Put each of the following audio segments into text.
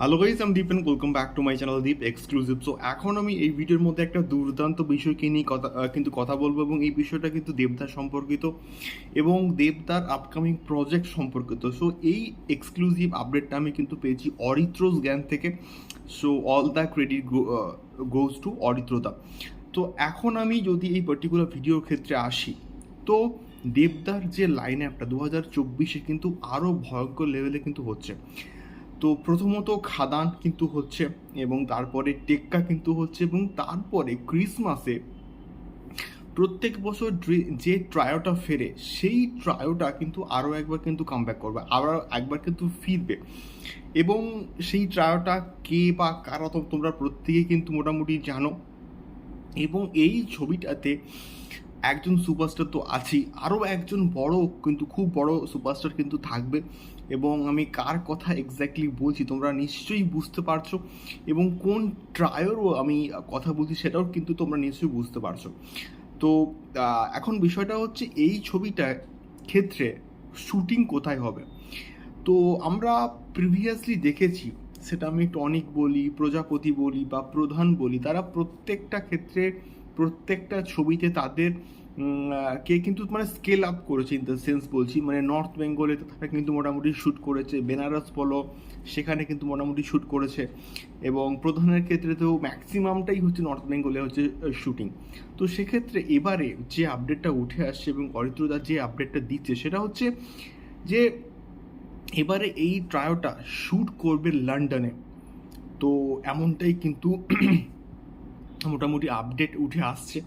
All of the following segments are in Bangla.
হ্যালো গাইজ আমি Deep and welcome back to my channel Deep exclusive so এখন আমি এই ভিডিওর মধ্যে একটা দুর্দান্ত বিষয়কে নিয়ে কথা কিন্তু কথা বলব এবং এই বিষয়টা কিন্তু দেবদার সম্পর্কিত এবং দেবদার আপকামিং প্রজেক্ট সম্পর্কিত। সো এই এক্সক্লুসিভ আপডেটটা আমি কিন্তু পেয়েছি অরিত্রস জ্ঞান থেকে। So all the credit goes to অরিত্রদা। তো, এখন আমি যদি এই পার্টিকুলার ভিডিওর ক্ষেত্রে আসি, তো দেবদার যে লাইন অ্যাপটা দু হাজার চব্বিশে কিন্তু আরও ভয়ঙ্কর লেভেলে কিন্তু হচ্ছে। তো প্রথমত খাদান কিন্তু হচ্ছে এবং তারপরে টেক্কা কিন্তু হচ্ছে এবং তারপরে ক্রিসমাসে প্রত্যেক বছর যে ট্রায়োটা ফেরে, সেই ট্রায়োটা কিন্তু আরও একবার কিন্তু কামব্যাক করবে আরও একবার কিন্তু ফিরবে। এবং সেই ট্রায়োটা কে বা কারা তোমরা প্রত্যেকেই কিন্তু মোটামুটি জানো। এবং এই ছবিটাতে একজন সুপারস্টার তো আছেই। আরও একজন বড়, কিন্তু খুব বড় সুপারস্টার কিন্তু থাকবে। এবং আমি কার কথা এক্স্যাক্টলি বলছি তোমরা নিশ্চয়ই বুঝতে পারছ। এবং কোন ট্রায়েরও আমি কথা বলছি সেটাও কিন্তু তোমরা নিশ্চয়ই বুঝতে পারছ। তো এখন বিষয়টা হচ্ছে এই ছবিটার ক্ষেত্রে শুটিং কোথায় হবে? তো আমরা প্রিভিয়াসলি দেখেছি, সেটা আমি টনিক বলি, প্রজাপতি বলি বা প্রধান বলি, তারা প্রত্যেকটা ক্ষেত্রে প্রত্যেকটা ছবিতে তাদের কে কিন্তু মানে স্কেল আপ করেছে ইন দ্য সেন্স বলছি মানে নর্থ বেঙ্গলে তারা কিন্তু মোটামুটি শ্যুট করেছে বেনারস বলো, সেখানে কিন্তু মোটামুটি শ্যুট করেছে এবং প্রধানের ক্ষেত্রে তো ম্যাক্সিমামটাই হচ্ছে নর্থ বেঙ্গলে হচ্ছে শ্যুটিং তো সেক্ষেত্রে এবারে যে আপডেটটা উঠে আসছে এবং অরিত্রদা যে আপডেটটা দিচ্ছে, সেটা হচ্ছে যে এবারে এই ট্রায়োটা শ্যুট করবে লন্ডনে তো এমনটাই কিন্তু মোটামুটি আপডেট উঠে আসছে।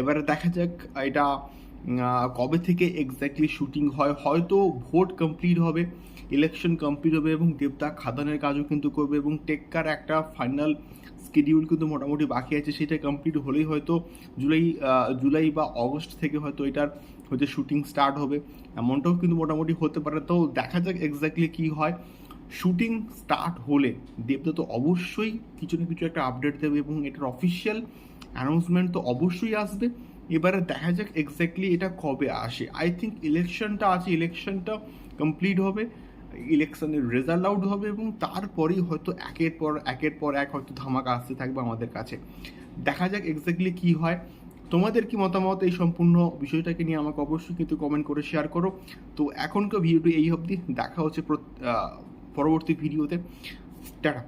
এবারে দেখা যাক, এটা কবে থেকে এক্স্যাক্টলি শুটিং হয়। হয়তো ভোট কমপ্লিট হবে ইলেকশন কমপ্লিট হবে এবং দেবদা খাদানের কাজও কিন্তু করবে এবং টেক্কার একটা ফাইনাল স্কেডিউল কিন্তু মোটামুটি বাকি আছে। সেটা কমপ্লিট হলেই হয়তো জুলাই জুলাই বা অগস্ট থেকে হয়তো এটার হয়তো শুটিং স্টার্ট হবে। এমনটাও কিন্তু মোটামুটি হতে পারে। তো দেখা যাক এক্স্যাক্টলি কী হয়। শুটিং স্টার্ট হলে দেবদা তো অবশ্যই কিছু না কিছু একটা আপডেট দেবে এবং এটার অফিসিয়াল অ্যানাউন্সমেন্ট তো অবশ্যই আসবে। এবারে দেখা যাক এক্স্যাক্টলি এটা কবে আসে। আই থিঙ্ক ইলেকশনটা আছে ইলেকশনটা কমপ্লিট হবে ইলেকশনের রেজাল্ট আউট হবে এবং তারপরেই হয়তো একের পর একের পর এক হয়তো ধামাকা আসতে থাকবে আমাদের কাছে। দেখা যাক এক্স্যাক্টলি কী হয়। তোমাদের কি মতামত এই সম্পূর্ণ বিষয়টাকে নিয়ে আমাকে অবশ্যই কিন্তু কমেন্ট করে শেয়ার করো। তো এখনকার ভিডিওটি এই অবধি। দেখা হচ্ছে পরবর্তী ভিডিওতে। টাটা।